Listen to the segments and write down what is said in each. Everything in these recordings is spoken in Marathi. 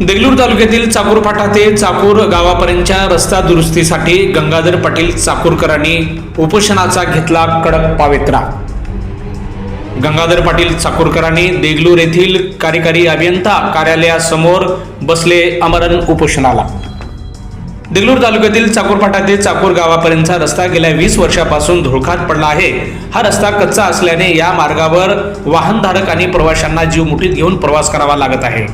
देगलूर तालुक्यातील चाकूर फाटा ते चाकूर गावापर्यंतच्या रस्ता दुरुस्तीसाठी गंगाधर पाटील चाकूरकरांनी उपोषणाचा घेतला कडक पावित्रा. गंगाधर पाटील चाकूरकरांनी देगलूर येथील कार्यकारी अभियंता कार्यालयासमोर बसले अमरण उपोषणाला. देगलूर तालुक्यातील चाकूरपाटा ते चाकूर गावापर्यंतचा रस्ता गेल्या वीस वर्षापासून धुळखात पडला आहे. हा रस्ता कच्चा असल्याने या मार्गावर वाहनधारक आणि प्रवाशांना जीव मुठीत घेऊन प्रवास करावा लागत आहे.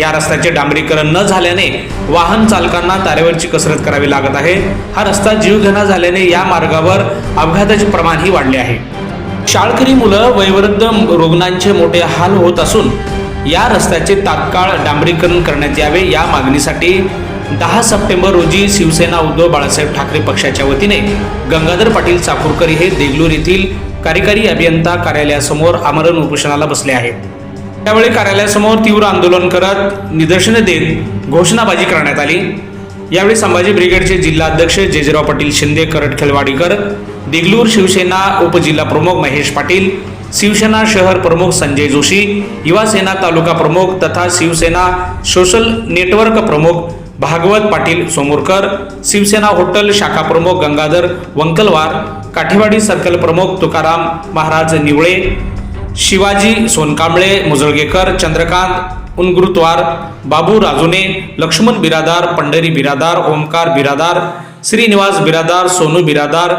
या रस्त्याचे डांबरीकरण न झाल्याने वाहन चालकांना तारेवरची कसरत करावी लागत आहे. हा रस्ता जीवघेणा झाल्याने या मार्गावर अपघाताचे प्रमाणही वाढले आहे. शाळकरी मुलं वयवृद्ध रुग्णांचे मोठे हाल होत असून या रस्त्याचे तात्काळ डांबरीकरण करण्यात यावे या मागणीसाठी दहा सप्टेंबर रोजी शिवसेना उद्धव बाळासाहेब ठाकरे पक्षाच्या वतीने गंगाधर पाटील चाकूरकर हे देगलूर येथील कार्यकारी अभियंता कार्यालयासमोर आमरण उपोषणाला बसले आहेत. त्यावेळी कार्यालयासमोर तीव्र आंदोलन करत निदर्शने देत घोषणाबाजी करण्यात आली. यावेळी संभाजी ब्रिगेडचे जिल्हाध्यक्ष जेजेराव पाटील शिंदे करटखेलवाडीकर देगलूर शिवसेना उपजिल्हा प्रमुख महेश पाटील शिवसेना शहर प्रमुख संजय जोशी युवासेना तालुका प्रमुख तथा शिवसेना सोशल नेटवर्क प्रमुख भागवत पाटील सोमोरकर शिवसेना हॉटेल शाखा प्रमुख गंगाधर वंकलवार काठेवाडी सर्कल प्रमुख तुकाराम महाराज निवळे शिवाजी सोनकांबळे मुजळगेकर चंद्रकांत उनगुरुत्वार बाबू राजुने लक्ष्मण बिरादार पंढरी बिरादार ओमकार बिरादार श्रीनिवास बिरादार सोनू बिरादार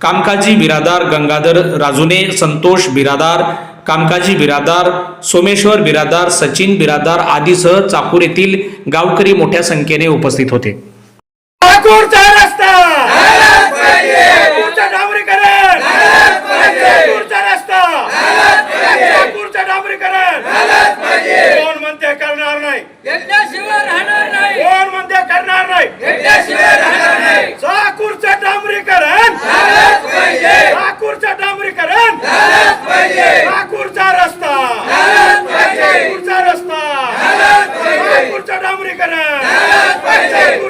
कामकाजी बिरादार गंगाधर राजुने संतोष बिरादार कामकाजी बिरादार सोमेश्वर बिरादार सचिन बिरादार आदीसह चाकूर येथील गावकरी मोठ्या संख्येने उपस्थित होते. ठाकूरचा